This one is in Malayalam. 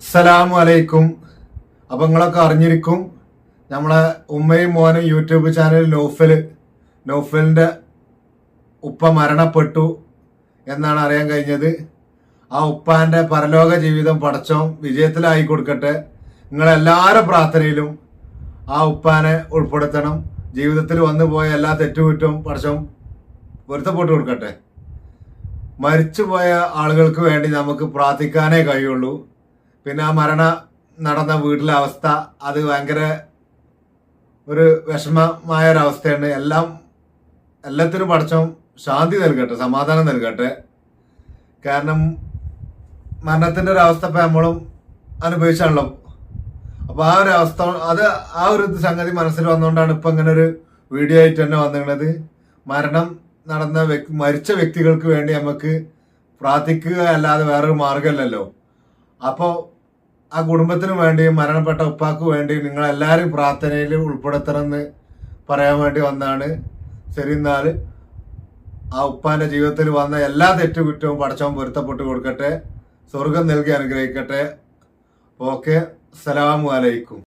അസ്സലാമു അലൈക്കും. അപ്പം നിങ്ങളൊക്കെ അറിഞ്ഞിരിക്കും നമ്മളെ ഉമ്മയും മോനും യൂട്യൂബ് ചാനൽ നോഫൽ നോഫലിന്റെ ഉപ്പ മരണപ്പെട്ടു എന്നാണ് അറിയാൻ കഴിഞ്ഞത്. ആ ഉപ്പാന്റെ പരലോക ജീവിതം പടച്ചോം വിജയത്തിലായി കൊടുക്കട്ടെ. നിങ്ങളെല്ലാവരും പ്രാർത്ഥനയിലും ആ ഉപ്പാനെ ഉൾപ്പെടുത്തണം. ജീവിതത്തിൽ വന്നു പോയ എല്ലാ തെറ്റുകുറ്റവും പടച്ചോം പൊരുത്തപ്പെട്ടു കൊടുക്കട്ടെ. മരിച്ചുപോയ ആളുകൾക്ക് വേണ്ടി നമുക്ക് പ്രാർത്ഥിക്കാനേ കഴിയുള്ളൂ. പിന്നെ ആ മരണ നടന്ന വീട്ടിലെ അവസ്ഥ അത് ഭയങ്കര ഒരു വിഷമമായ ഒരവസ്ഥയാണ് എല്ലാം എല്ലാത്തിനും പഠിച്ചോം ശാന്തി നൽകട്ടെ സമാധാനം നൽകട്ടെ. കാരണം മരണത്തിന്റെ ഒരു അവസ്ഥ ഇപ്പം നമ്മളും അനുഭവിച്ചാണല്ലോ. അപ്പോൾ ആ ഒരു അവസ്ഥ അത് ആ ഒരു സംഗതി മനസ്സിൽ വന്നുകൊണ്ടാണ് ഇപ്പം ഇങ്ങനെ ഒരു വീഡിയോ ആയിട്ട് തന്നെ വന്നിരുന്നത്. മരണം നടന്ന വ്യക്തി മരിച്ച വ്യക്തികൾക്ക് വേണ്ടി നമുക്ക് പ്രാർത്ഥിക്കുക അല്ലാതെ വേറൊരു മാർഗമല്ലല്ലോ അപ്പോൾ ആ കുടുംബത്തിന് വേണ്ടിയും മരണപ്പെട്ട ഉപ്പാക്ക് വേണ്ടിയും നിങ്ങളെല്ലാവരും പ്രാർത്ഥനയിൽ ഉൾപ്പെടുത്തണമെന്ന് പറയാൻ വേണ്ടി വന്നാണ്. ശരി എന്നാൽ ആ ഉപ്പാന്റെ ജീവിതത്തിൽ വന്ന എല്ലാ തെറ്റുകുറ്റവും പടച്ചവൻ പൊരുത്തപ്പെട്ട് കൊടുക്കട്ടെ. സ്വർഗം നൽകി അനുഗ്രഹിക്കട്ടെ. ഓക്കെ. അസ്സലാമു അലൈക്കും.